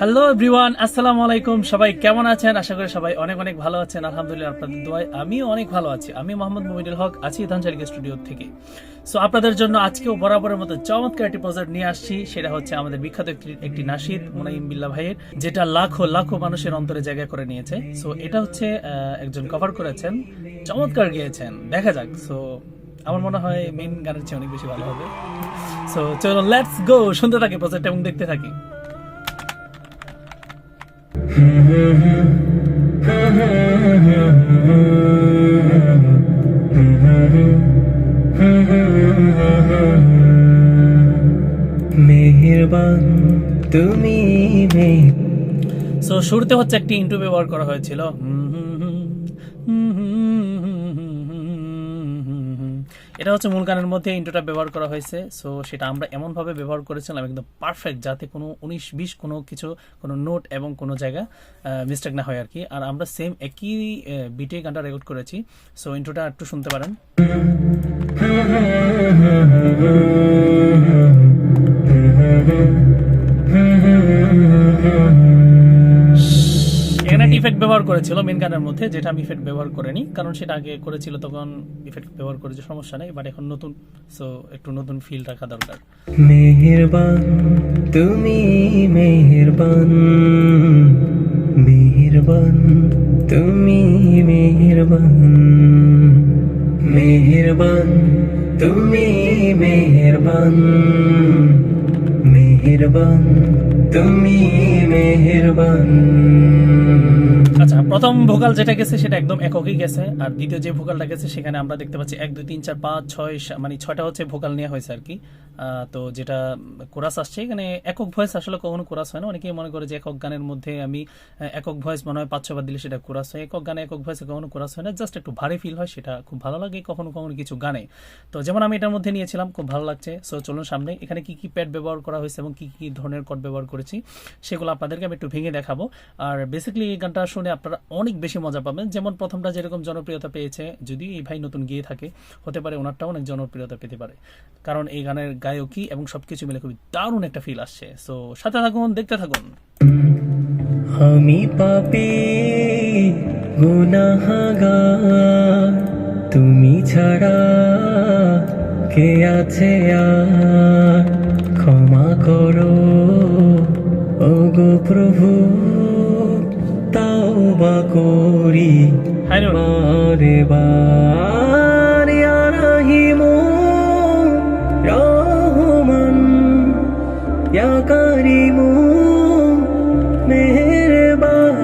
Hello everyone আসসালামু আলাইকুম সবাই কেমন আছেন? আশা করি সবাই অনেক অনেক ভালো আছেন। আলহামদুলিল্লাহ আপনাদের দোয়ায় আমিও অনেক ভালো আছি। আমি মোহাম্মদ মুমিনুল হক, আছি ধানচারিক স্টুডিও থেকে। সো আপনাদের জন্য আজকেও বরাবরের মতো চমৎকার একটি প্রজেক্ট নিয়ে আসছি। সেটা হচ্ছে আমাদের বিখ্যাত একটি একটি নাসিদ মুনাইম বিল্লা ভাইয়ের, যেটা লাখো লাখো মানুষের অন্তরে জায়গা করে নিয়েছে। সো এটা হচ্ছে একজন কভার করেছেন। চমৎকার গিয়েছেন। দেখা যাক। সো আমার মনে হয় মেন গানের চেয়ে অনেক বেশি ভালো হবে। সো চলো লেটস গো শুনতে থাকি প্রজেক্ট এবং দেখতে থাকি। মেহেরবান তুমি সো শুরুতে হচ্ছে একটি ইন্টু ব্যবহার করা হয়েছিল। এটা হচ্ছে মূল গানের মধ্যে ইন্টুটা ব্যবহার করা হয়েছে সো সেটা আমরা এমনভাবে ব্যবহার করেছিলাম, একদম পারফেক্ট যাতে কোনো উনিশ, বিশ, কোনো কিছু, কোনো নোট এবং কোনো জায়গা মিস্টেক না হয় আর কি আর আমরা সেম একই বিটে গানটা রেকর্ড করেছি সো ইন্টুটা একটু শুনতে পারেন। একটা ইফেক্ট ব্যবহার করেছিল মেন গানের মধ্যে, যেটা আমি ইফেক্ট ব্যবহার করিনি, কারণ সেটা আগে করেছিল তখন ইফেক্ট ব্যবহার করেছে, সমস্যা নেই বাট এখন নতুন সো একটু নতুন ফিল রাখা দরকার। মেহেরবান, তুমি মেহেরবান মেহেরবান, তুমি মেহেরবান মেহেরবান, তুমি মেহেরবান মেহেরবান, তুমি মেহেরবান। প্রথম ভোকাল যেটা গেছে সেটা একদম এককই গেছে, আর দ্বিতীয় যে ভোকালটা গেছে সেখানে আমরা দেখতে পাচ্ছি এক, দুই, তিন, চার, পাঁচ, ছয় মানে ছয়টা হচ্ছে ভোকাল নেওয়া হয়েছে আর কি। তো যেটা কোরাস আসছে, এখানে একক ভয়েস আসলে কখনো কোরাস হয় না। অনেকেই মনে করে যে একক গানের মধ্যে আমি একক ভয়েস মনে হয় পাঁচ ছবার দিলে সেটা কোরাস হয়। একক গানে একক ভয়েসে কখনো কোরাস হয় না, জাস্ট একটু ভারী ফিল হয়, সেটা খুব ভালো লাগে, কখনো কখনো কিছু গানে। তো যেমন আমি এটার মধ্যে নিয়েছিলাম, খুব ভালো লাগছে। সো চলুন সামনে, এখানে কি কি প্যাড ব্যবহার করা হয়েছে এবং কি কি ধরনের কড ব্যবহার করেছি, সেগুলো আপনাদেরকে আমি একটু ভেঙে দেখাবো। আর বেসিক্যালি এই গানটা শুনে আপনারা অনেক বেশি মজা পাবেন। যেমন প্রথমটা যেরকম জনপ্রিয়তা পেয়েছে, যদি এই ভাই নতুন গিয়ে থাকে, হতে পারে ওনারটাও অনেক জনপ্রিয়তা পেতে পারে। কারণ এই গানের গায়কী এবং সবকিছু মিলে খুবই দারুণ একটা ফিল আসছে। সো সাথে থাকুন, দেখতে থাকুন। আমি পাপি তুমি ছাড়া কে আছে ক্ষমা করো ও গো প্রভু, তাও বা করি। বারে বার ইয়া রাহিমু রহমান ইয়া কারিমু মেহেরবান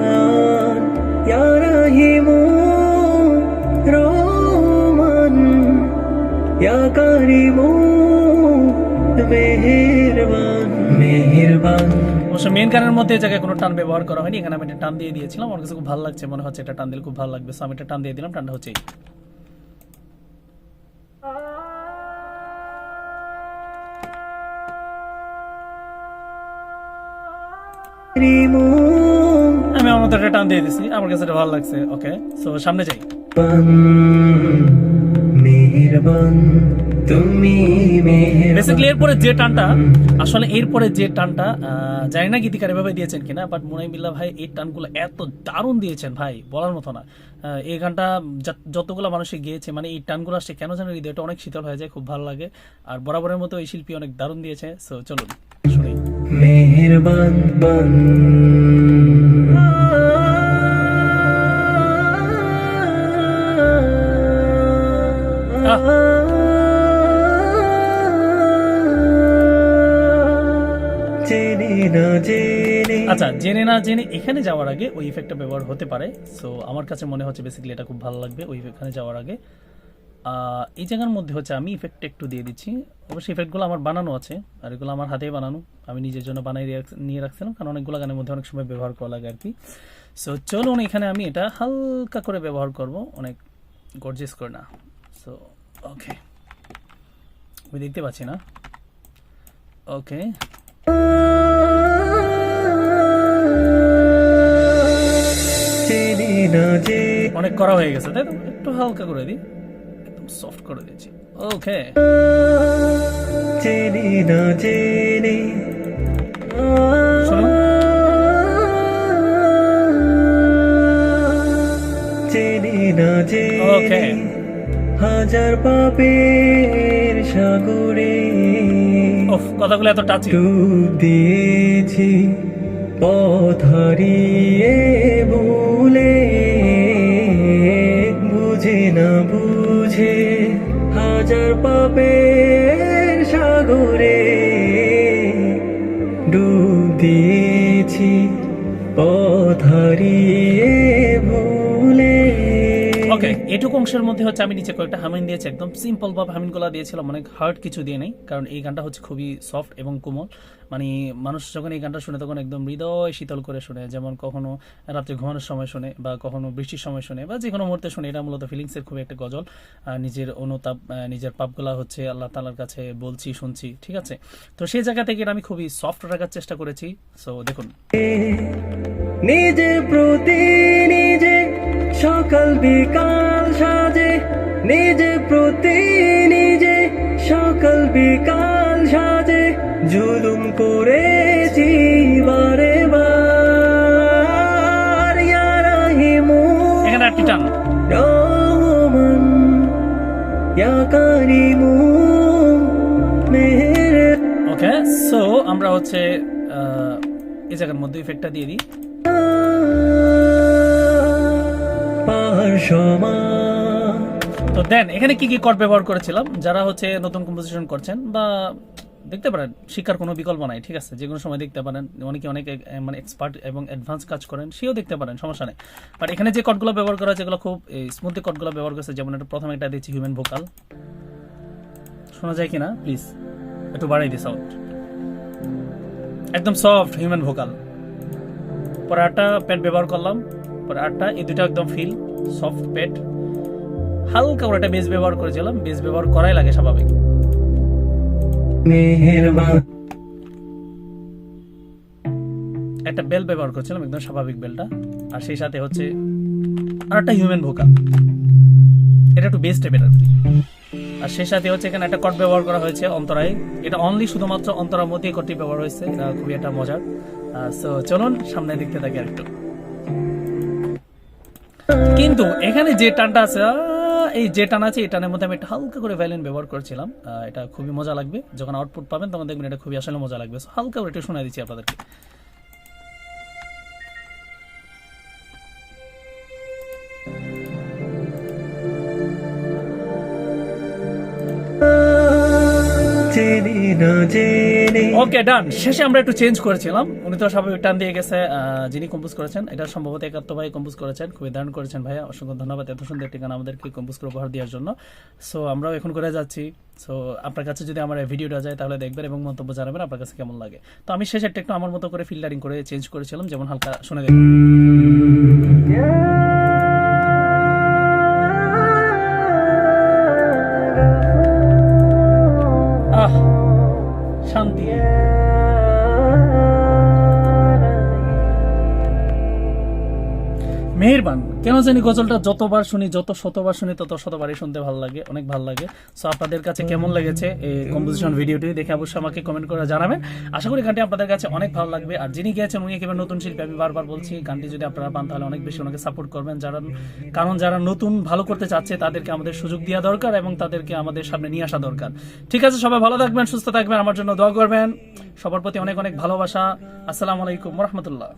ইয়া রাহিমু রহমান ইয়া কারিমু মেহেরবান মেহেরবান। অবশ্য মেন গানের মধ্যে জায়গায় কোনো টান ব্যবহার করা হয়নি। এখানে আমি একটা টান দিয়ে দিয়েছিলাম। আমার কাছে খুব ভালো লাগছে, মনে হচ্ছে এটা টান দিলে খুব ভালো লাগবে। সো আমি একটা টান দিয়ে দিলাম, টানটা হচ্ছে আমি আমার মতো একটা টান দিয়ে দিছি। আমার কাছে এটা ভালো লাগছে। ওকে সো সামনে যাই। মেহেরবান বেসিক্যালি এরপরে যে টানটা আসলে এরপরে যে টানটা জানি না গীতিকার এভাবে দিয়েছেন কিনা বাট মুনাইবিল্লা ভাই এই টানগুলো এত দারুণ দিয়েছেন ভাই বলার মতো না। এই গানটা যতগুলো মানুষে গিয়েছে মানে এই টানগুলো আসছে কেন জানি হৃদয়টা অনেক শীতল হয়ে যায় খুব ভালো লাগে। আর বরাবরের মতো এই শিল্পী অনেক দারুণ দিয়েছে সো চলুন শুনি। মেহেরবান আচ্ছা জেনে না জেনে এখানে যাওয়ার আগে ওই ইফেক্টটা ব্যবহার হতে পারে। সো আমার কাছে মনে হচ্ছে বেসিক্যালি এটা খুব ভালো লাগবে ওই এখানে যাওয়ার আগে। এই জায়গার মধ্যে হচ্ছে আমি ইফেক্টটা একটু দিয়ে দিচ্ছি। অবশ্যই ইফেক্টগুলো আমার বানানো আছে আর এগুলো আমার হাতেই বানানো। আমি নিজের জন্য বানাই নিয়ে রাখছিলাম কারণ অনেকগুলো গানের মধ্যে অনেক সময় ব্যবহার করা লাগে আর কি সো চলুন এখানে আমি এটা হালকা করে ব্যবহার করব। অনেক গর্জেস করে না। সো ওকে আমি দেখতে পাচ্ছি না। ওকে অনেক করা হয়ে গেছে তাই তো? একটু হালকা করে দিই। একদম সফট করে দিয়েছি ওকে ওকে হাজার পাপের সাগরে কথাগুলো এত টাচি দিয়েছি পথ হারিয়ে ভুলে বুঝে না বুঝে হাজার পাপের সাগরে ডুব দিয়েছি পথ হারিয়ে এটুকু অংশের মধ্যে হচ্ছে আমি নিচে কয়েকটা হামিন দিয়েছি, একদম সিম্পল ভাবে হামিনগুলা দিয়েছিলাম, অনেক হার্ড কিছু দিয়ে নেই, কারণ এই গানটা হচ্ছে খুবই সফট এবং কোমল। মানে মানুষ যখন এই গানটা শুনে তখন একদম হৃদয় শীতল করে শুনে, যেমন কখনো রাত্রে ঘুমানোর সময় শুনে বা কখনো বৃষ্টির সময় শুনে বা যে কোনো মুহূর্তে শুনে, এটা মূলত ফিলিংসের খুবই একটা গজল। নিজের অনুতাপ নিজের পাপগুলা হচ্ছে আল্লাহ তালার কাছে বলছি, শুনছি, ঠিক আছে? তো সেই জায়গা থেকে আমি খুবই সফট রাখার চেষ্টা করেছি। সো দেখুন। নিজের প্রতি নিজে সকাল বিকাল সাজে নিজের প্রতি নিজে সকাল বিকাল সাজে জুলুম করেছি বারে বার। এখানে একটি টান। রহমান ইয়া কারিমু মেহের। ওকে সো আমরা হচ্ছে আহ, এই জায়গার মধ্যে ইফেক্টটা দিয়ে দিই। পার সমা তো দেন, এখানে কি কি কর্ড ব্যবহার করেছিলাম? যারা হচ্ছে নতুন কম্পোজিশন করছেন বা দেখতে পারেন, শিক্ষার কোনো বিকল্প নাই, ঠিক আছে? যে কোনো সময় দেখতে পারেন, অনেকে অনেক মানে এক্সপার্ট এবং অ্যাডভান্স কাজ করেন, সেও দেখতে পারেন, সমস্যা নেই। বাট এখানে যে কটগুলো ব্যবহার করা হয়েছে, এগুলো খুব স্মুথলি কটগুলো ব্যবহার করেছে, যেমন একটা প্রথমে একটা দিচ্ছি হিউম্যান ভোকাল শোনা যায় কিনা? প্লিজ একটু বাড়াই দিস আউট একদম সফট হিউম্যান ভোকাল পরে আটটা প্যাড ব্যবহার করলাম। পরে আটটা, এই দুটো একদম ফিল সফট প্যাড হালকা করে একটা বেস ব্যবহার করেছিলাম বেস ব্যবহার করাই লাগে স্বাভাবিক। একটা বেল ব্যবহার করছিলাম একদম স্বাভাবিক বেলটা। আর সেই সাথে হচ্ছে আর একটা হিউম্যান ভোকাল এটা একটু বেস টাইপের আর কি। আর সেই সাথে হচ্ছে এখানে একটা কট ব্যবহার করা হয়েছে অন্তরায়। এটা অনলি শুধুমাত্র অন্তরার মধ্যেই কটটি ব্যবহার হয়েছে। এটা খুবই একটা মজার। সো চলুন সামনে দেখতে থাকি আর একটু কিন্তু এখানে যে টানটা আছে এই যে টান আছে, এই টানের মধ্যে আমি একটা হালকা করে ভায়োলিন ব্যবহার করেছিলাম। এটা খুবই মজা লাগবে। যখন আউটপুট পাবেন, তখন দেখবেন এটা খুবই আসলে মজা লাগবে। হালকা করে একটু শোনা দিচ্ছি আপনাদেরকে। জেনে না ওকে ডান শেষে আমরা একটু চেঞ্জ করেছিলাম। উনি তো স্বাভাবিক টান দিয়ে গেছে যিনি কম্পোজ করেছেন এটা সম্ভবত একাত্ম ভাই কম্পোজ করেছেন। খুবই দারুণ করেছেন ভাইয়া। অসংখ্য ধন্যবাদ এত সুন্দর একটি গান আমাদেরকে কম্পোজ করে উপহার দেওয়ার জন্য। সো আমরাও এখন করে যাচ্ছি। সো আপনার কাছে যদি আমার ভিডিওটা যায় তাহলে দেখবেন এবং মন্তব্য জানাবেন আপনার কাছে কেমন লাগে। তো আমি শেষে একটা একটু আমার মতো করে ফিল্টারিং করে চেঞ্জ করেছিলাম যেমন হালকা শুনে দেখুন। মেহেরবান। কেন জানি গজলটা যতবার শুনি, যত শতবার শুনি, তত শতবারই শুনতে ভালো লাগে, অনেক ভালো লাগে। সো আপনাদের কাছে কেমন লেগেছে এই কম্পোজিশন ভিডিওটি দেখে অবশ্যই আমাকে কমেন্ট করে জানাবেন। আশা করি গানটি আপনাদের কাছে অনেক ভালো লাগবে। আর যিনি গেছেন, উনি একেবারে নতুন শিল্পী, আমি বারবার বলছি, গানটি যদি আপনারা পান, তাহলে অনেক বেশি ওনাকে সাপোর্ট করবেন। যারা, কারণ যারা নতুন, ভালো করতে চাচ্ছে, তাদেরকে আমাদের সুযোগ দেওয়া দরকার এবং তাদেরকে আমাদের সামনে নিয়ে আসা দরকার। ঠিক আছে, সবাই ভালো থাকবেন, সুস্থ থাকবেন, আমার জন্য দোয়া করবেন। সবার প্রতি অনেক অনেক ভালোবাসা। আসসালামু আলাইকুম রহমতুল্লাহ।